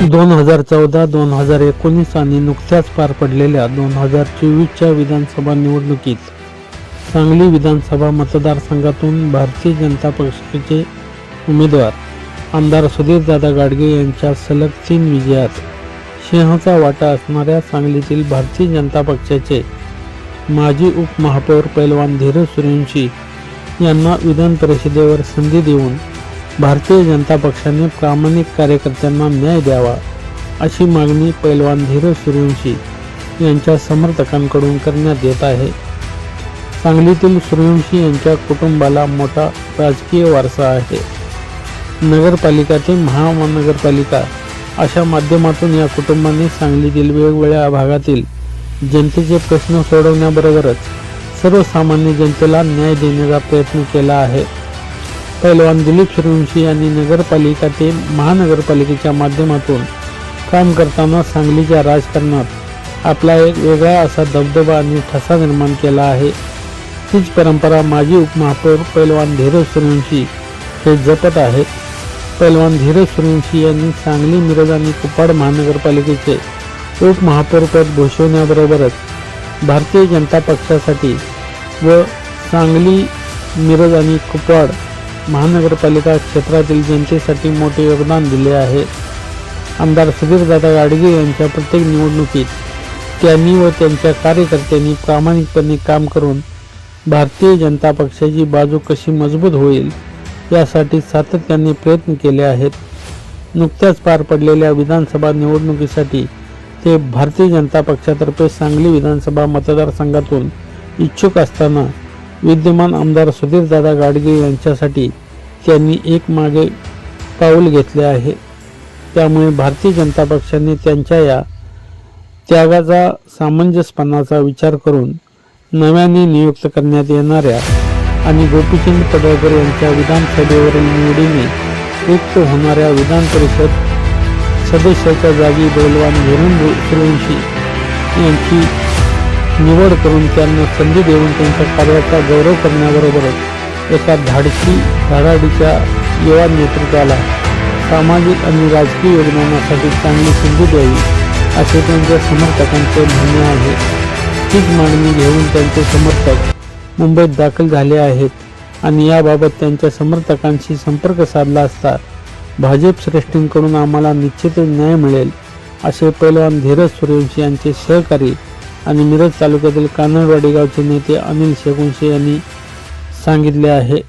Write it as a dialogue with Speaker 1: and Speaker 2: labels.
Speaker 1: दोन हजार चौदा दोन हजार एकोणीस आणि नुकत्याच पार पडलेल्या दोन हजार चोवीसच्या विधानसभा निवडणुकीत सांगली विधानसभा मतदारसंघातून भारतीय जनता पक्षाचे उमेदवार आमदार सुधीरदादा गाडगे यांच्या सलग तीन विजयात सिंहाचा वाटा असणाऱ्या सांगलीतील भारतीय जनता पक्षाचे माजी उपमहापौर पैलवान धीरज सूर्यवंशी यांना विधान परिषदेवर संधी देऊन भारतीय जनता पक्षाने प्रामाणिक कार्यकर्त्यांना न्याय द्यावा अशी मागणी पैलवान धीरज सूर्यवंशी यांच्या समर्थकांकडून करण्यात येत आहे. सांगलीतील सूर्यवंशी यांच्या कुटुंबाला मोठा राजकीय वारसा आहे. नगरपालिका ते अशा माध्यमातून या कुटुंबाने सांगलीतील वेगवेगळ्या भागातील जनतेचे प्रश्न सोडवण्याबरोबरच सर्वसामान्य जनतेला न्याय देण्याचा प्रयत्न केला आहे. पैलवान दिलीप सूर्यवंशी यांनी नगरपालिका ते महानगरपालिकेच्या माध्यमातून काम करताना सांगलीच्या राजकारणात आपला एक वेगळा असा दबदबा आणि ठसा निर्माण केला आहे. तीच परंपरा माजी उपमहापौर पैलवान धीरज सूर्यवंशी हे जपत आहेत पैलवान धीरज सूर्यवंशी यांनी सांगली मिरज आणि कुपाड महानगरपालिकेचे उपमहापौरपद भूषवण्याबरोबरच भारतीय जनता पक्षासाठी व सांगली मिरज आणि कुपाड महानगरपालिका क्षेत्रातील जनतेसाठी मोठे योगदान दिले आहे. आमदार सुधीरदादा गाडगे यांच्या प्रत्येक निवडणुकीत त्यांनी व त्यांच्या कार्यकर्त्यांनी प्रामाणिकपणे काम करून भारतीय जनता पक्षाची बाजू कशी मजबूत होईल यासाठी सातत्याने प्रयत्न केले आहेत. नुकत्याच पार पडलेल्या विधानसभा निवडणुकीसाठी ते भारतीय जनता पक्षातर्फे सांगली विधानसभा मतदारसंघातून इच्छुक असताना विद्यमान आमदार सुधीरदादा गाडगे यांच्यासाठी त्यांनी एक मागे पाऊल घेतले आहे. त्यामुळे भारतीय जनता पक्षाने त्यांच्या या त्यागाचा सामंजस्यपणाचा विचार करून नव्याने नियुक्त करण्यात येणाऱ्या आणि गोपीचंद पडळकर यांच्या विधानसभेवरील निवडीने रिक्त होणाऱ्या विधान परिषद सदस्याच्या जागी बैलवान धीरेंद्र सुरवंशी यांची निवड करून त्यांना संधी देऊन त्यांच्या कार्याचा गौरव करण्याबरोबरच एका धाडसी धडाडीच्या युवा नेतृत्वाला सामाजिक आणि राजकीय योगदानासाठी चांगली संधी द्यावी असे त्यांच्या समर्थकांचे म्हणणे आहे. तीच मागणी घेऊन त्यांचे समर्थक मुंबईत दाखल झाले आहेत आणि याबाबत त्यांच्या समर्थकांशी संपर्क साधला असता भाजप श्रेष्ठींकडून आम्हाला निश्चितच न्याय मिळेल असे पैलवान धीरज सूर्यवंशी यांचे सहकारी आणि मिरज तालुक्यातील कानडवाडी गावचे नेते अनिल शेकुंशे यांनी सांगितले आहे.